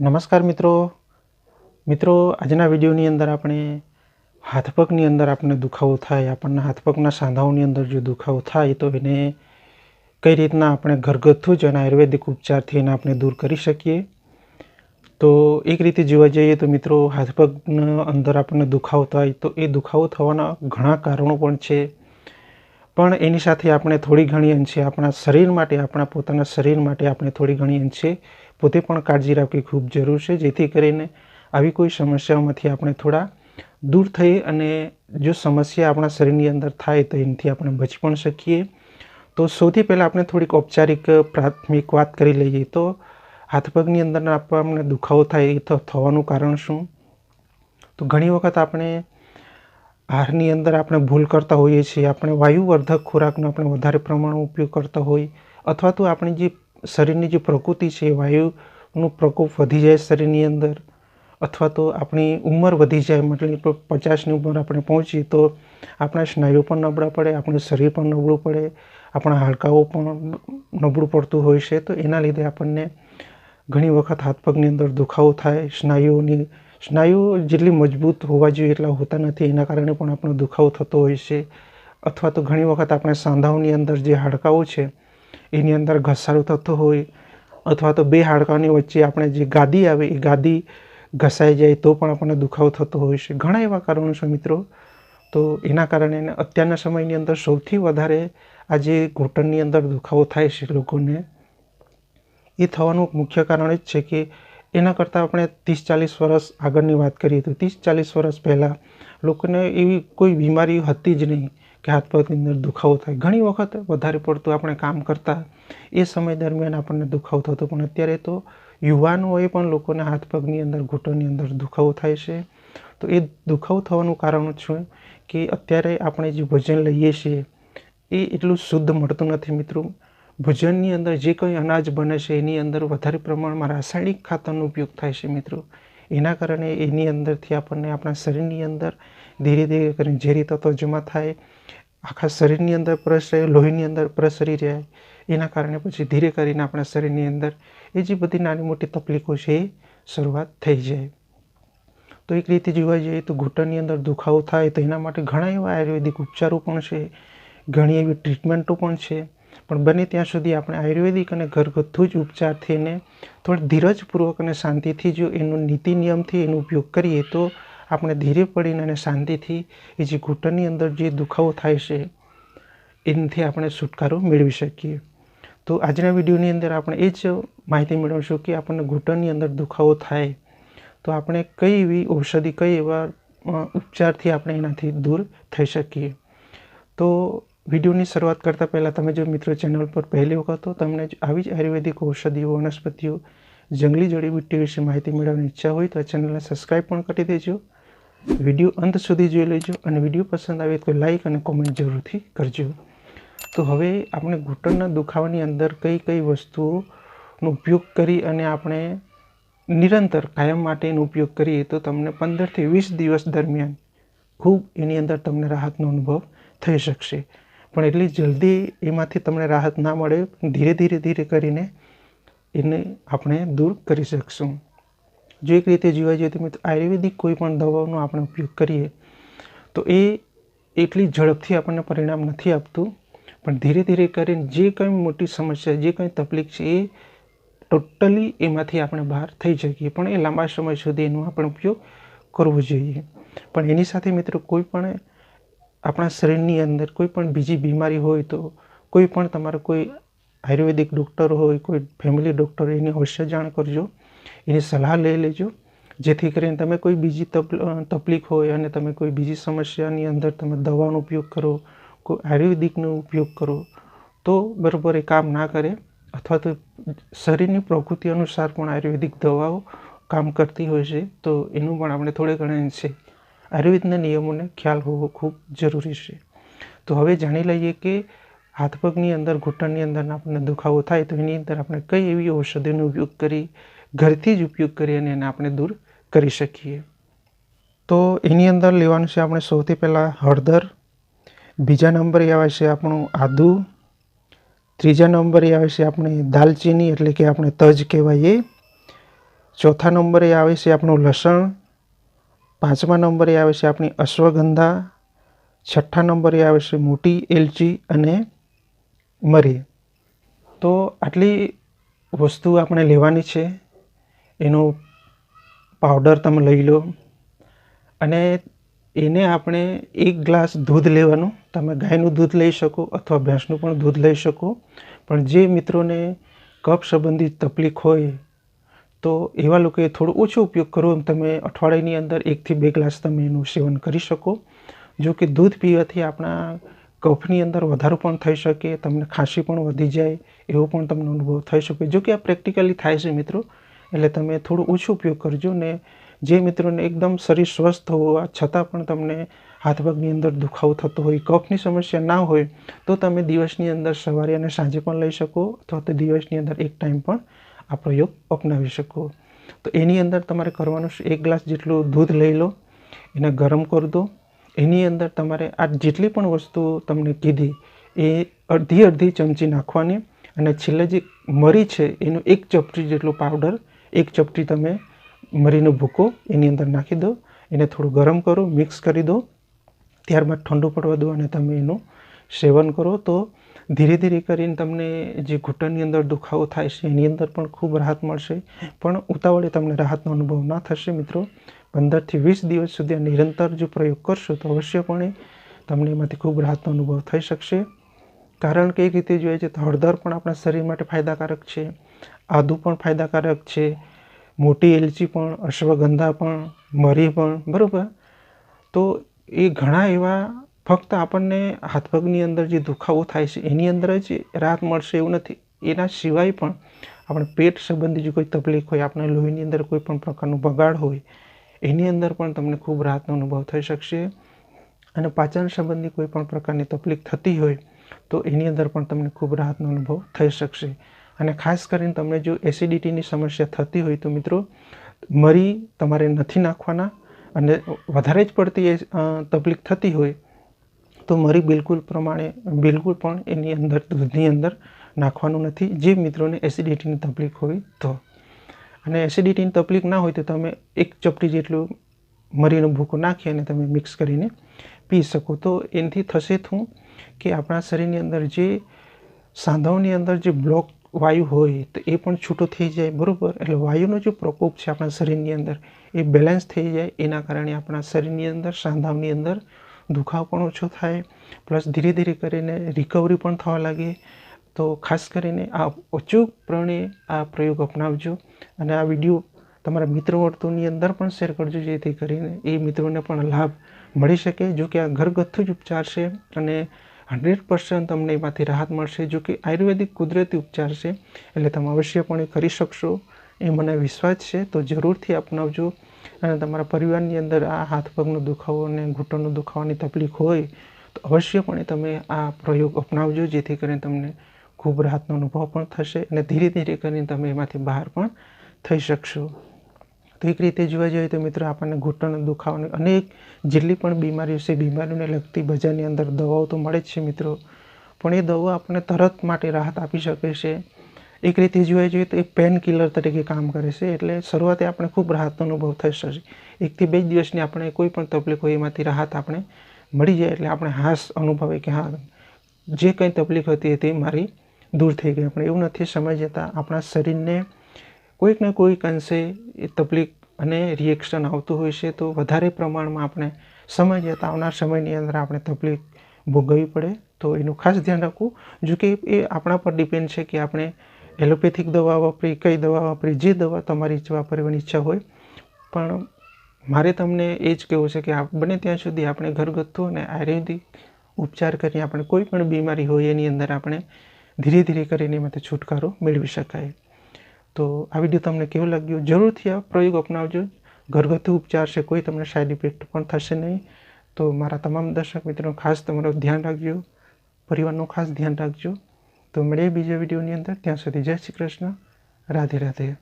નમસ્કાર મિત્રો. મિત્રો, આજના વિડીયોની અંદર આપણે હાથપગની અંદર આપણને દુખાવો થાય, આપણને હાથ પગના સાંધાઓની અંદર જો દુખાવો થાય, તો એને કઈ રીતના આપણે ઘરગથ્થુ જ અને આયુર્વેદિક ઉપચારથી એને આપણે દૂર કરી શકીએ? તો એક રીતે જોવા જઈએ તો મિત્રો હાથપગના અંદર આપણને દુખાવો થાય, તો એ દુખાવો થવાના ઘણા કારણો પણ છે. પણ એની સાથે આપણે થોડી ઘણી અંશે આપણા શરીર માટે, આપણા પોતાના શરીર માટે આપણે થોડી ઘણી અંશે પોતે પણ કાળજી રાખવી ખૂબ જરૂર છે, જેથી કરીને આવી કોઈ સમસ્યાઓમાંથી આપણે થોડા દૂર થઈ અને જો સમસ્યા આપણા શરીરની અંદર થાય તો એનાથી આપણે બચી પણ શકીએ. તો સૌથી પહેલાં આપણે થોડીક ઔપચારિક, પ્રાથમિક વાત કરી લઈએ તો હાથ પગની અંદર આપણને દુખાવો થાય એ થવાનું કારણ શું? તો ઘણી વખત આપણે આહારની અંદર આપણે ભૂલ કરતા હોઈએ છીએ, આપણે વાયુવર્ધક ખોરાકનો આપણે વધારે પ્રમાણમાં ઉપયોગ કરતા હોય, અથવા તો આપણી જે શરીરની જે પ્રકૃતિ છે, વાયુનો પ્રકોપ વધી જાય શરીરની અંદર, અથવા તો આપણી ઉંમર વધી જાય, મતલબ પચાસની ઉંમર આપણે પહોંચીએ, તો આપણા સ્નાયુઓ પણ નબળા પડે, આપણું શરીર પણ નબળું પડે, આપણા હાડકાઓ પણ નબળું પડતું હોય છે, તો એના લીધે આપણને ઘણી વખત હાથ પગની અંદર દુખાવો થાય, સ્નાયુઓની સ્નાયુઓ જેટલી મજબૂત હોવા જોઈએ એટલા હોતા નથી, એના કારણે પણ આપણો દુખાવો થતો હોય છે, અથવા તો ઘણી વખત આપણે સાંધાઓની અંદર જે હાડકાઓ છે એની અંદર ઘસારો થતો હોય અથવા તો બે હાડકાની વચ્ચે આપણે જે ગાદી આવે, એ ગાદી ઘસાઈ જાય તો પણ આપણને દુખાવો થતો હોય છે. ઘણા એવા કારણો છે મિત્રો. તો એના કારણે અત્યારના સમયની અંદર સૌથી વધારે આજે ઘૂંટણની અંદર દુખાવો થાય છે લોકોને. એ થવાનું મુખ્ય કારણ જ છે કે એના કરતાં આપણે ત્રીસ ચાલીસ વર્ષ આગળની વાત કરીએ તો ત્રીસ ચાલીસ વર્ષ પહેલાં લોકોને એવી કોઈ બીમારી હતી જ નહીં. કે હાથ પગની અંદર દુખાવો થાય. ઘણી વખત વધારે પડતું આપણે કામ કરતા એ સમય દરમિયાન આપણને દુખાવો થતો. પણ અત્યારે તો યુવાનોએ પણ લોકોને હાથ પગની અંદર, ઘૂંટણની અંદર દુખાવો થાય છે. તો એ દુખાવો થવાનું કારણ છે કે અત્યારે આપણે જે ભોજન લઈએ છીએ, એ એટલું શુદ્ધ મળતું નથી મિત્રો. ભોજનની અંદર જે કંઈ અનાજ બને છે, એની અંદર વધારે પ્રમાણમાં રાસાયણિક ખાતરનો ઉપયોગ થાય છે મિત્રો. એના કારણે એની અંદરથી આપણને આપણા શરીરની અંદર ધીરે ધીરે કરીને ઝેરી તત્વો જમા થાય, આખા શરીરની અંદર પ્રસરે લોહીની અંદર પ્રસરી જાય એના કારણે પછી ધીરે કરીને આપણા શરીરની અંદર એ જે બધી નાની મોટી તકલીફો છે એ શરૂઆત થઈ જાય. તો એક રીતે જોવા જઈએ તો ઘૂંટણની અંદર દુખાવો થાય તો એના માટે ઘણા એવા આયુર્વેદિક ઉપચારો પણ છે, ઘણી એવી ટ્રીટમેન્ટો પણ છે. પણ બને ત્યાં સુધી આપણે આયુર્વેદિક અને ઘરગથ્થુ જ ઉપચારથી એને થોડી ધીરજપૂર્વક અને શાંતિથી જો એનો નીતિ નિયમથી એનો ઉપયોગ કરીએ તો આપણે ધીરે પડીને અને શાંતિથી એ જે ઘૂંટણની અંદર જે દુખાવો થાય છે, એનાથી આપણે છુટકારો મેળવી શકીએ. તો આજના વિડીયોની અંદર આપણે એ જ માહિતી મેળવશું કે આપણને ઘૂંટણની અંદર દુખાવો થાય તો આપણે કઈ એવી ઔષધિ, કઈ એવા ઉપચારથી આપણે એનાથી દૂર થઈ શકીએ. તો વિડીયોની શરૂઆત કરતાં પહેલાં તમે જો મિત્રો ચેનલ પર પહેલી વખત હો, તમને આવી જ આયુર્વેદિક ઔષધિઓ, વનસ્પતિઓ, જંગલી જડીબુટ્ટી વિશે માહિતી મેળવવાની ઈચ્છા હોય તો આ ચેનલને સબસ્ક્રાઈબ પણ કરી દેજો. વીડિયો અંત સુધી જોઈ લેજો અને વીડિયો પસંદ આવે તો લાઈક અને કોમેન્ટ જરૂરથી કરજો. તો હવે આપણે ઘૂંટણના દુખાવાની અંદર કઈ કઈ વસ્તુઓનો ઉપયોગ કરી અને આપણે નિરંતર કાયમ માટે એનો ઉપયોગ કરીએ તો તમને પંદરથી વીસ દિવસ દરમિયાન ખૂબ એની અંદર તમને રાહતનો અનુભવ થઈ શકશે. પણ એટલી જલ્દી એમાંથી તમને રાહત ના મળે, ધીરે ધીરે ધીરે કરીને એને આપણે દૂર કરી શકશું. જો એક રીતે જોવા જઈએ તો મિત્રો, આયુર્વેદિક કોઈ પણ દવાઓનો આપણે ઉપયોગ કરીએ, તો એ એટલી ઝડપથી આપણને પરિણામ નથી આપતું. પણ ધીરે ધીરે કરીને જે કંઈ મોટી સમસ્યા, જે કંઈ તકલીફ છે, એ ટોટલી એમાંથી આપણે બહાર થઈ શકીએ. પણ એ લાંબા સમય સુધી એનો આપણે ઉપયોગ કરવો જોઈએ. પણ એની સાથે મિત્રો, કોઈ પણ આપણા શરીરની અંદર કોઈ પણ બીજી બીમારી હોય તો કોઈ પણ તમારો કોઈ આયુર્વેદિક ડૉક્ટર હોય, કોઈ ફેમિલી ડૉક્ટર, એની અવશ્ય જાણ કરજો. એની સલાહ લઈ લેજો. જેથી કરીને તમે કોઈ બીજી તકલીફ હોય અને તમે કોઈ બીજી સમસ્યાની અંદર તમે દવાનો ઉપયોગ કરો, કોઈ આયુર્વેદિકનો ઉપયોગ કરો, તો બરાબર એ કામ ના કરે. અથવા તો શરીરની પ્રકૃતિ અનુસાર પણ આયુર્વેદિક દવાઓ કામ કરતી હોય છે, તો એનું પણ આપણે થોડે ઘણા અંશે આયુર્વેદના નિયમોને ખ્યાલ હોવો ખૂબ જરૂરી છે. તો હવે જાણી લઈએ કે હાથ પગની અંદર, ઘૂંટણની અંદર આપણને દુખાવો થાય તો એની અંદર આપણે કઈ એવી ઔષધિનો ઉપયોગ કરી, ઘરથી જ ઉપયોગ કરી અને એને આપણે દૂર કરી શકીએ. તો એની અંદર લેવાનું છે આપણે સૌથી પહેલાં હળદર, બીજા નંબરે આવે છે આપણું આદુ, ત્રીજા નંબરે આવે છે આપણે દાલચીની એટલે કે આપણે તજ કહેવાય એ ચોથા નંબરે આવે છે આપણું લસણ પાંચમા નંબરે આવે છે આપણી અશ્વગંધા. છઠ્ઠા નંબરે આવે છે મોટી એલચી અને મરી. તો આટલી વસ્તુ આપણે લેવાની છે. એનો પાવડર તમે લઈ લો. અને એને આપણે એક ગ્લાસ દૂધ લેવાનું. તમે ગાયનું દૂધ લઈ શકો અથવા ભેંસનું પણ દૂધ લઈ શકો. પણ જે મિત્રોને કફ સંબંધિત તકલીફ હોય તો એવા લોકોએ થોડો ઓછો ઉપયોગ કરો તમે અઠવાડિયાની અંદર એકથી બે ગ્લાસ તમે એનું સેવન કરી શકો. જો કે દૂધ પીવાથી આપણા કફની અંદર વધારો પણ થઈ શકે, તમને ખાંસી પણ વધી જાય, એવો પણ તમને અનુભવ થઈ શકે. જો કે આ પ્રેક્ટિકલી થાય છે મિત્રો, એટલે તમે થોડો ઓછો ઉપયોગ કરજો ને જે મિત્રોને એકદમ શરીર સ્વસ્થ હોવા છતાં પણ તમને હાથ અંદર દુખાવો થતો હોય, કફની સમસ્યા ના હોય, તો તમે દિવસની અંદર સવારે અને સાંજે પણ લઈ શકો અથવા તો દિવસની અંદર એક ટાઈમ પણ આ પ્રયોગ અપનાવી શકો. તો એની અંદર તમારે કરવાનું એક ગ્લાસ જેટલું દૂધ લઈ લો, એને ગરમ કરી દો. એની અંદર તમારે આ જેટલી પણ વસ્તુ તમને કીધી, એ અડધી અડધી ચમચી નાખવાની અને છેલ્લે જે મરી છે, એનું એક ચપટી જેટલું પાવડર, એક ચપટી તમે મરીનો ભૂકો, એની અંદર નાખી દો. એને થોડું ગરમ કરો, મિક્સ કરી દો. ત્યારબાદ ઠંડુ પડવા દો અને તમે એનું સેવન કરો, તો ધીરે ધીરે કરીને તમને જે ઘૂંટણની અંદર દુખાવો થાય છે, એની અંદર પણ ખૂબ રાહત મળશે. પણ ઉતાવળે તમને રાહતનો અનુભવ ના થશે મિત્રો. પંદરથી વીસ દિવસ સુધી નિરંતર જો પ્રયોગ કરશો, તો અવશ્યપણે તમને એમાંથી ખૂબ રાહતનો અનુભવ થઈ શકશે. કારણ કે એક રીતે જોઈએ છે તો હળદર પણ આપણા શરીર માટે ફાયદાકારક છે, આદુ પણ ફાયદાકારક છે, મોટી એલચી પણ, અશ્વગંધા પણ, મરી પણ, બરાબર? તો એ ઘણા એવા ફક્ત આપણને હાથપગની અંદર જે દુખાવો થાય છે, એની અંદર જ રાહત મળશે એવું નથી. એના સિવાય પણ આપણે પેટ સંબંધી જે કોઈ તકલીફ હોય આપણે લોહીની અંદર કોઈ પણ પ્રકારનું બગાડ હોય, એની અંદર પણ તમને ખૂબ રાહતનો અનુભવ થઈ શકશે. અને પાચન સંબંધી કોઈ પણ પ્રકારની તકલીફ થતી હોય, તો એની અંદર પણ તમને ખૂબ રાહતનો અનુભવ થઈ શકશે. અને ખાસ કરીને તમને જો એસિડિટીની સમસ્યા થતી હોય, તો મિત્રો, મરી તમારે નથી નાખવાના અને વધારે જ પડતી તકલીફ થતી હોય તો મરી બિલકુલ પ્રમાણે, બિલકુલ પણ એની અંદર, દૂધની અંદર નાખવાનું નથી. જે મિત્રોને એસિડિટીની તકલીફ હોય તો. અને એસિડિટીની તકલીફ ના હોય તો તમે એક ચપટી જેટલું મરીનો ભૂકો નાખી અને તમે મિક્સ કરીને પી શકો. તો એનાથી થશે શું? કે આપણા શરીરની અંદર જે સાંધાઓની અંદર જે બ્લોક વાયુ હોય તો એ પણ છૂટો થઈ જાય, બરાબર? એટલે વાયુનો જે પ્રકોપ છે આપણા શરીરની અંદર એ બેલેન્સ થઈ જાય. એના કારણે આપણા શરીરની અંદર, સાંધાઓની અંદર દુખાવો પણ ઓછો થાય, પ્લસ ધીરે ધીરે કરીને રિકવરી પણ થવા લાગે. તો ખાસ કરીને આ અચૂકપણે આ પ્રયોગ અપનાવજો અને આ વીડિયો તમારા મિત્ર વર્તુળની અંદર પણ શેર કરજો, જેથી કરીને એ મિત્રોને પણ લાભ મળી શકે. જો કે આ ઘરગથ્થુ જ ઉપચાર છે અને હંડ્રેડ પર્સન્ટ તમને એમાંથી રાહત મળશે. જો કે આયુર્વેદિક કુદરતી ઉપચાર છે, એટલે તમે અવશ્યપણે કરી શકશો, એ મને વિશ્વાસ છે. તો જરૂરથી અપનાવજો. અને તમારા પરિવારની અંદર આ હાથ પગનો દુખાવો અને ઘૂંટણનો દુખાવાની તકલીફ હોય, તો અવશ્યપણે તમે આ પ્રયોગ અપનાવજો, જેથી કરીને તમને ખૂબ રાહતનો અનુભવ પણ થશે અને ધીરે ધીરે કરીને તમે એમાંથી બહાર પણ થઈ શકશો. તો એક રીતે જોવા જઈએ તો મિત્રો, આપણને ઘૂંટણનો દુખાવાની અનેક જેટલી પણ બીમારીઓ છે, બીમારીઓને લગતી બજારની અંદર દવાઓ તો મળે જ છે મિત્રો, પણ એ દવાઓ આપણને તરત માટે રાહત આપી શકે છે. એક રીતે જોવા જોઈએ તો એ પેન કિલર તરીકે કામ કરે છે. એટલે શરૂઆતે આપણે ખૂબ રાહતનો અનુભવ શકશે એકથી બે દિવસની આપણે કોઈ પણ તકલીફ હોય એમાંથી રાહત આપણે મળી જાય એટલે આપણે હાસ અનુભવે કે હા, જે કંઈ તકલીફ હતી તે મારી દૂર થઈ ગઈ. પણ એવું નથી સમય જતાં આપણા શરીરને કોઈક ને કોઈક અંશે એ તકલીફ અને રિએક્શન આવતું હોય છે તો વધારે પ્રમાણમાં આપણે સમય જતાં આવનાર સમયની અંદર આપણે તકલીફ ભોગવવી પડે. તો એનું ખાસ ધ્યાન રાખવું. જો કે એ આપણા પર ડિપેન્ડ છે કે આપણે એલોપેથિક દવા વાપરી, કઈ દવા વાપરી, જે દવા તમારી વાપરવાની ઈચ્છા હોય. પણ મારે તમને એ જ કહેવું છે કે બને ત્યાં સુધી આપણે ઘરગથ્થુ અને આયુર્વેદિક ઉપચાર કરી આપણે કોઈ પણ બીમારી હોય એની અંદર આપણે ધીરે ધીરે કરીને એમાંથી છુટકારો મેળવી શકાય. તો આ વીડિયો તમને કેવું લાગ્યું? જરૂરથી આ પ્રયોગ અપનાવજો. ઘરગથ્થુ ઉપચાર છે, કોઈ તમને સાઈડ ઇફેક્ટ પણ થશે નહીં. તો મારા તમામ દર્શક મિત્રો ખાસ તમારું ધ્યાન રાખજો. પરિવારનું ખાસ ધ્યાન રાખજો. તો મળીએ બીજા વિડીયોની અંદર. ત્યાં સુધી જય શ્રી કૃષ્ણ. રાધે રાધે.